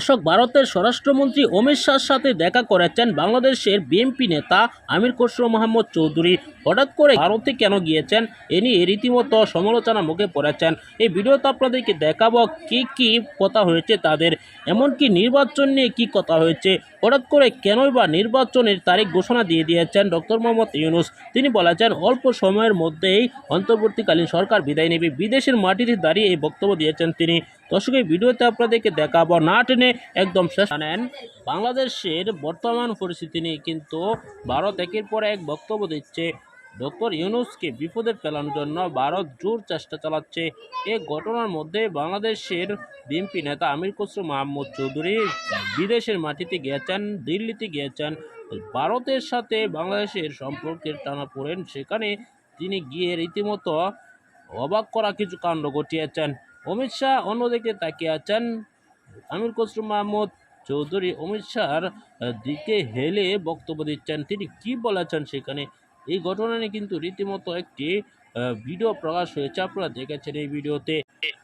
দর্শক ভারতের স্বরাষ্ট্রমন্ত্রী অমিত শাহর সাথে দেখা করেছেন বাংলাদেশের বিএনপি নেতা আমির খসরু মোহাম্মদ চৌধুরী। হঠাৎ করে ভারতে কেন গিয়েছেন? এ নিয়ে রীতিমতো সমালোচনা মুখে পড়েছেন। এই ভিডিওতে আপনাদেরকে দেখাবো কি কি কথা হয়েছে তাদের। এমনকি নির্বাচন নিয়ে কি কথা হয়েছে? হঠাৎ করে কেনই বা নির্বাচনের তারিখ ঘোষণা দিয়ে দিয়েছেন ডক্টর মোহাম্মদ ইউনুস। তিনি বলেছেন, অল্প সময়ের মধ্যেই অন্তর্বর্তীকালীন সরকার বিদায় নেবে। বিদেশের মাটিতে দাঁড়িয়ে এই বক্তব্য দিয়েছেন তিনি। দর্শক, এই ভিডিওতে আপনাদেরকে দেখাবো না টেনে একদম শেষ। জানেন, বাংলাদেশের বর্তমান পরিস্থিতি নিয়ে কিন্তু ভারত একের পর এক বক্তব্য দিচ্ছে। ডক্টর ইউনুসকে বিপদে ফেলানোর জন্য ভারত জোর চেষ্টা চালাচ্ছে। এই ঘটনার মধ্যে বাংলাদেশের বিএনপি নেতা আমির খসরু মাহমুদ চৌধুরী বিদেশের মাটিতে গিয়েছেন, দিল্লিতে গিয়েছেন। ভারতের সাথে বাংলাদেশের সম্পর্কের টানা পড়েন। সেখানে তিনি গিয়ে রীতিমতো অবাক করা কিছু কাণ্ড ঘটিয়েছেন। অমিত শাহ অন্যদিকে তাকিয়ে আছেন। আমির খসরু মাহমুদ চৌধুরী অমিত শাহর দিকে হেলে বক্তব্য দিচ্ছেন। তিনি কি বলেছেন সেখানে? এই ঘটনা নিয়ে কিন্তু রীতিমতো একটি ভিডিও প্রকাশ হয়েছে। আপনারা দেখেছেন এই ভিডিওতে।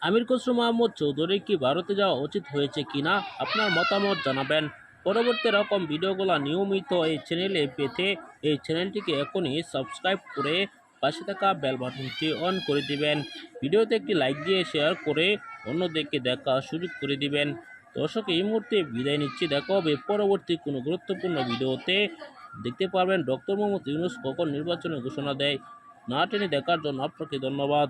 আমির খসরু মাহমুদ চৌধুরী কি ভারতে যাওয়া উচিত হয়েছে কিনা আপনার মতামত জানাবেন। পরবর্তী রকম ভিডিওগুলো নিয়মিত এই চ্যানেলে পেতে এই চ্যানেলটিকে এখনই সাবস্ক্রাইব করে পাশে থাকা বেল বাটনটি অন করে দিবেন। ভিডিওতে একটি লাইক দিয়ে শেয়ার করে অন্যদেরকে দেখা সুযোগ করে দিবেন। দর্শক, এই মুহূর্তে বিদায় নিচ্ছি। দেখা হবে পরবর্তী কোনো গুরুত্বপূর্ণ ভিডিওতে। দেখতে পারবেন ডক্টর মোহাম্মদ ইউনুস কখন নির্বাচনের ঘোষণা দেয়। না টেনে দেখার জন্য আপনাকে ধন্যবাদ।